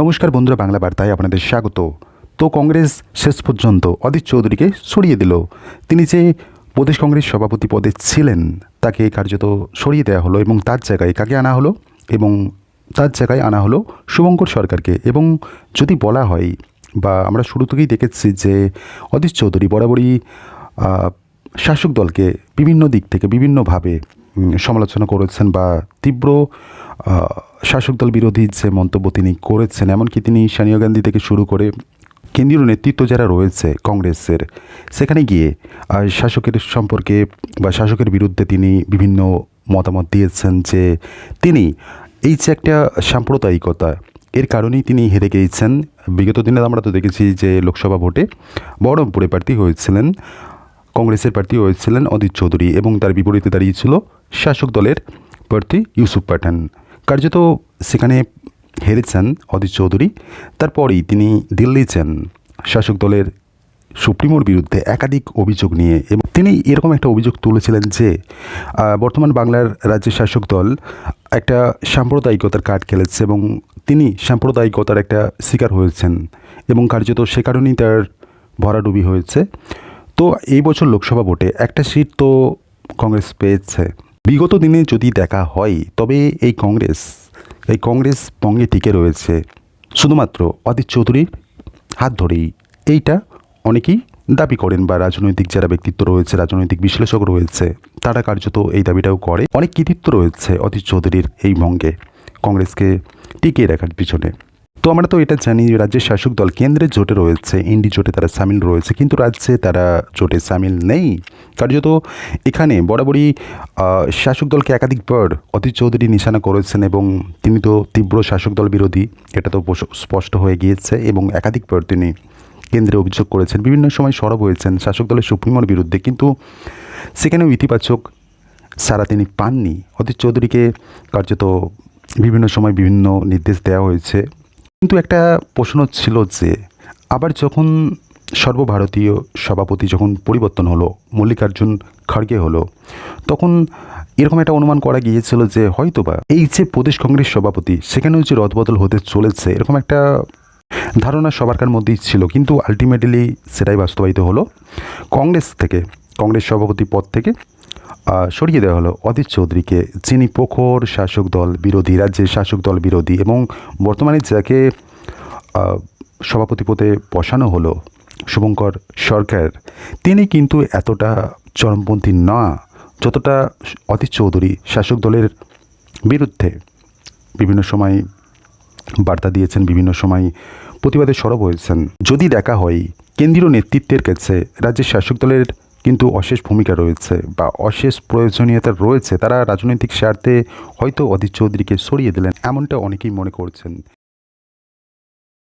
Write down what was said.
নমস্কার বন্ধুরা, বাংলা বার্তায় আপনাদের স্বাগত। তো কংগ্রেস শেষ পর্যন্ত অদিত চৌধুরীকে সরিয়ে দিল। তিনি যে প্রদেশ কংগ্রেস সভাপতি পদে ছিলেন, তাকে কার্যত সরিয়ে দেওয়া হলো এবং তার জায়গায় কাকে আনা হলো? এবং তার জায়গায় আনা হলো শুভঙ্কর সরকারকে। এবং যদি বলা হয়, বা আমরা শুরু থেকেই দেখেছি যে অদিত চৌধুরী বরাবরই শাসক দলকে বিভিন্ন দিক থেকে বিভিন্নভাবে সমালোচনা করেছেন বা তীব্র শাসক দল বিরোধী যে মন্তব্য তিনি করেছেন, এমনকি তিনি সোনিয়া গান্ধী থেকে শুরু করে কেন্দ্রীয় নেতৃত্ব যারা রয়েছে কংগ্রেসের, সেখানে গিয়ে শাসকের সম্পর্কে বা শাসকের বিরুদ্ধে তিনি বিভিন্ন মতামত দিয়েছেন যে তিনি এই যে একটা সাম্প্রদায়িকতা, এর কারণেই তিনি হেরে গিয়েছেন। বিগত দিনে আমরা তো দেখেছি যে লোকসভা ভোটে বহরমপুরে প্রার্থী হয়েছিলেন, কংগ্রেসের প্রার্থী হয়েছিলেন অদিত চৌধুরী এবং তার বিপরীতে দাঁড়িয়েছিল শাসক দলের প্রার্থী ইউসুফ পাঠান। কার্যত সেখানে হেরেছেন অদিত চৌধুরী। তারপরেই তিনি দিল্লি যান শাসক দলের সুপ্রিমোর বিরুদ্ধে একাধিক অভিযোগ নিয়ে এবং তিনি এরকম একটা অভিযোগ তুলেছিলেন যে বর্তমান বাংলার রাজ্যের শাসক দল একটা সাম্প্রদায়িকতার কার্ড খেলেছে এবং তিনি সাম্প্রদায়িকতার একটা শিকার হয়েছেন এবং কার্যত সে কারণেই তার ভরাডুবি হয়েছে। তো এই বছর লোকসভা ভোটে একটা সিট তো কংগ্রেস পেয়েছে। বিগত দিনে যদি দেখা হয়, তবে এই কংগ্রেস এই কংগ্রেস বঙ্গে টিকে রয়েছে। শুধুমাত্র অদিত চৌধুরীর হাত ধরেই। এইটা অনেকেই দাবি করেন বা রাজনৈতিক যারা ব্যক্তিত্ব রয়েছে, রাজনৈতিক বিশ্লেষক রয়েছে, তারা কার্যত এই দাবিটাও করে। অনেক কৃতিত্ব রয়েছে অদিত চৌধুরীর এই ভঙ্গে কংগ্রেসকে টিকিয়ে রাখার পিছনে। তো আমরা তো এটা জানি রাজ্যের শাসক দল কেন্দ্রের জোটে রয়েছে, এনডি জোটে তারা সামিল রয়েছে, কিন্তু রাজ্যে তারা জোটে সামিল নেই। কার্যত এখানে বরাবরই শাসক দলকে একাধিকবার অতীত চৌধুরী নিশানা করেছেন এবং তিনি তো তীব্র শাসক দল বিরোধী, এটা তো স্পষ্ট হয়ে গিয়েছে এবং একাধিকবার তিনি কেন্দ্রে অভিযোগ করেছেন। বিভিন্ন সময় সরব হয়েছেন শাসক দলের সুপ্রিমোর বিরুদ্ধে, কিন্তু সেখানেও ইতিবাচক সারা তিনি পাননি। অতীত চৌধুরীকে কার্যত বিভিন্ন সময় বিভিন্ন নির্দেশ দেওয়া হয়েছে। কিন্তু একটা প্রশ্ন ছিল যে, আবার যখন সর্বভারতীয় সভাপতি যখন পরিবর্তন হলো, মল্লিকার্জুন খড়গে হলো, তখন এরকম একটা অনুমান করা গিয়েছিল যে হয়তোবা এই যে প্রদেশ কংগ্রেস সভাপতি, সেখানেও যে রদবদল হতে চলেছে, এরকম একটা ধারণা সবারকার মধ্যেই ছিল। কিন্তু আলটিমেটলি সেটাই বাস্তবায়িত হলো। কংগ্রেস থেকে, কংগ্রেস সভাপতি পদ থেকে সরিয়ে দেওয়া হলো অদিত চৌধুরীকে। যিনি প্রখর শাসক দল বিরোধী, রাজ্যের শাসক দল বিরোধী এবং বর্তমানে যাকে সভাপতি পদে বসানো হলো শুভঙ্কর সরকার, তিনি কিন্তু এতটা চরমপন্থী না যতটা অদিত চৌধুরী শাসক দলের বিরুদ্ধে। বিভিন্ন সময় বার্তা দিয়েছেন, বিভিন্ন সময় প্রতিবাদে সরব হয়েছেন। যদি দেখা হয়, কেন্দ্রীয় নেতৃত্বের কাছে রাজ্যের শাসক দলের কিন্তু অশেষ ভূমিকা রয়েছে বা অশেষ প্রয়োজনীয়তা রয়েছে। তারা রাজনৈতিক স্বার্থে হয়তো অধীর চৌধুরীকে সরিয়ে দিলেন, এমনটা অনেকেই মনে করছেন।